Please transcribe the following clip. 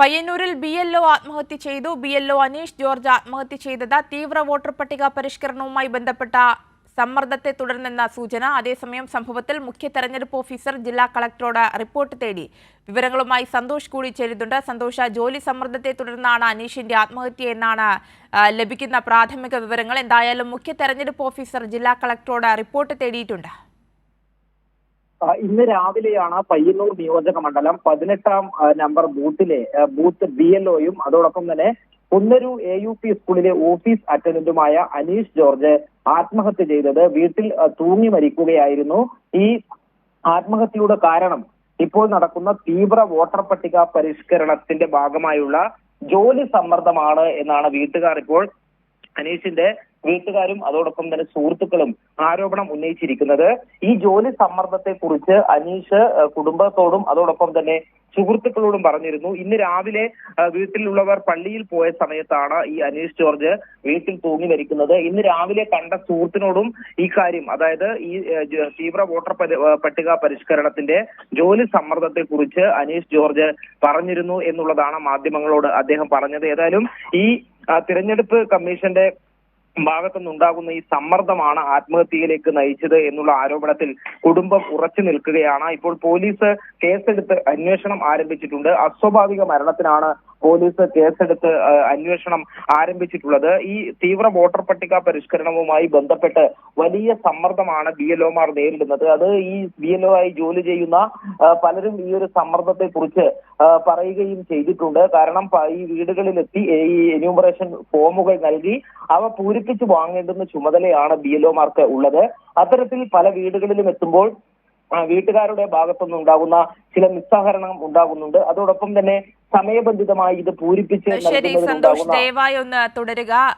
പയ്യന്നൂരിൽ B L O ആത്മഹത്യ ചെയ്തു. B L O Aneesh George ആത്മഹത്യ ചെയ്തത് തീവ്ര വോട്ടർ പട്ടിക പരിഷ്കരണവുമായി ബന്ധപ്പെട്ട സമ്മർദ്ദത്തെ തുടർന്നെന്ന സൂചന. അതേസമയം സംഭവത്തിൽ മുഖ്യ തെരഞ്ഞെടുപ്പ് ഓഫീസർ ജില്ലാ കളക്ടറോട് റിപ്പോർട്ട് തേടി. വിവരങ്ങളുമായി സന്തോഷ് കൂടി ചേരുന്നുണ്ട്. സന്തോഷ ജോലി സമ്മർദ്ദത്തെ തുടർന്നാണ് അനീഷിന്റെ ആത്മഹത്യ എന്നാണ് ലഭിക്കുന്ന പ്രാഥമിക വിവരങ്ങൾ. എന്തായാലും മുഖ്യ തെരഞ്ഞെടുപ്പ് ഓഫീസർ ജില്ലാ കളക്ടറോട് റിപ്പോർട്ട് തേടിയിട്ടുണ്ട്. ഇന്ന് രാവിലെയാണ് പയ്യന്നൂർ നിയോജക മണ്ഡലം പതിനെട്ടാം നമ്പർ ബൂത്തിലെ ബൂത്ത് ബി എൽ ഒയും അതോടൊപ്പം തന്നെ പുന്നരു എ യു പി സ്കൂളിലെ ഓഫീസ് അറ്റൻഡന്റുമായ അനീഷ് ജോർജ് ആത്മഹത്യ ചെയ്തത് വീട്ടിൽ തൂങ്ങി മരിക്കുകയായിരുന്നു. ഈ ആത്മഹത്യയുടെ കാരണം ഇപ്പോൾ നടക്കുന്ന തീവ്ര വോട്ടർ പട്ടിക പരിഷ്കരണത്തിന്റെ ഭാഗമായുള്ള ജോലി സമ്മർദ്ദമാണ് എന്നാണ് വീട്ടുകാർ ഇപ്പോൾ അനീഷിന്റെ വീട്ടുകാരും അതോടൊപ്പം തന്നെ സുഹൃത്തുക്കളും ആരോപണം ഉന്നയിച്ചിരിക്കുന്നത്. ഈ ജോലി സമ്മർദ്ദത്തെ കുറിച്ച് അനീഷ് കുടുംബത്തോടും അതോടൊപ്പം തന്നെ സുഹൃത്തുക്കളോടും പറഞ്ഞിരുന്നു. ഇന്ന് രാവിലെ വീട്ടിലുള്ളവർ പള്ളിയിൽ പോയ സമയത്താണ് ഈ അനീഷ് ജോർജ് വീട്ടിൽ തൂങ്ങി മരിക്കുന്നത്. ഇന്ന് രാവിലെ കണ്ട സുഹൃത്തിനോടും ഈ കാര്യം അതായത് ഈ തീവ്ര വോട്ടർ പട്ടിക പരിഷ്കരണത്തിന്റെ ജോലി സമ്മർദ്ദത്തെ കുറിച്ച് അനീഷ് ജോർജ് പറഞ്ഞിരുന്നു എന്നുള്ളതാണ് മാധ്യമങ്ങളോട് അദ്ദേഹം പറഞ്ഞത്. ഏതായാലും ഈ തിരഞ്ഞെടുപ്പ് കമ്മീഷന്റെ ഭാഗത്തുനിന്നുണ്ടാകുന്ന ഈ സമ്മർദ്ദമാണ് ആത്മഹത്യയിലേക്ക് നയിച്ചത് എന്നുള്ള ആരോപണത്തിൽ കുടുംബം ഉറച്ചു നിൽക്കുകയാണ്. ഇപ്പോൾ പോലീസ് കേസെടുത്ത് അന്വേഷണം ആരംഭിച്ചിട്ടുണ്ട്. അസ്വാഭാവിക മരണത്തിനാണ് പോലീസ് കേസെടുത്ത് അന്വേഷണം ആരംഭിച്ചിട്ടുള്ളത് ഈ തീവ്ര വോട്ടർ പട്ടിക പരിഷ്കരണവുമായി ബന്ധപ്പെട്ട് വലിയ സമ്മർദ്ദമാണ് ബി എൽ ഒമാർ നേരിടുന്നത്. അത് ഈ ബി എൽ ഒ ആയി ജോലി ചെയ്യുന്ന പലരും ഈ ഒരു സമ്മർദ്ദത്തെ കുറിച്ച് പറയുകയും ചെയ്തിട്ടുണ്ട്. കാരണം ഈ വീടുകളിലെത്തി ഈ എന്യൂമറേഷൻ ഫോമുകൾ നൽകി അവ പൂരിപ്പിച്ചു വാങ്ങേണ്ടുന്ന ചുമതലയാണ് ബി എൽ ഒമാർക്ക് ഉള്ളത്. അത്തരത്തിൽ പല വീടുകളിലും എത്തുമ്പോൾ വീട്ടുകാരുടെ ഭാഗത്തുനിന്ന് ഉണ്ടാകുന്ന ചില നിസ്സഹരണം ഉണ്ടാകുന്നുണ്ട്. അതോടൊപ്പം തന്നെ സമയബന്ധിതമായി ഇത് പൂരിപ്പിച്ച് ശരി സന്തോഷ് ദയവായി ഒന്ന് തുടരുക.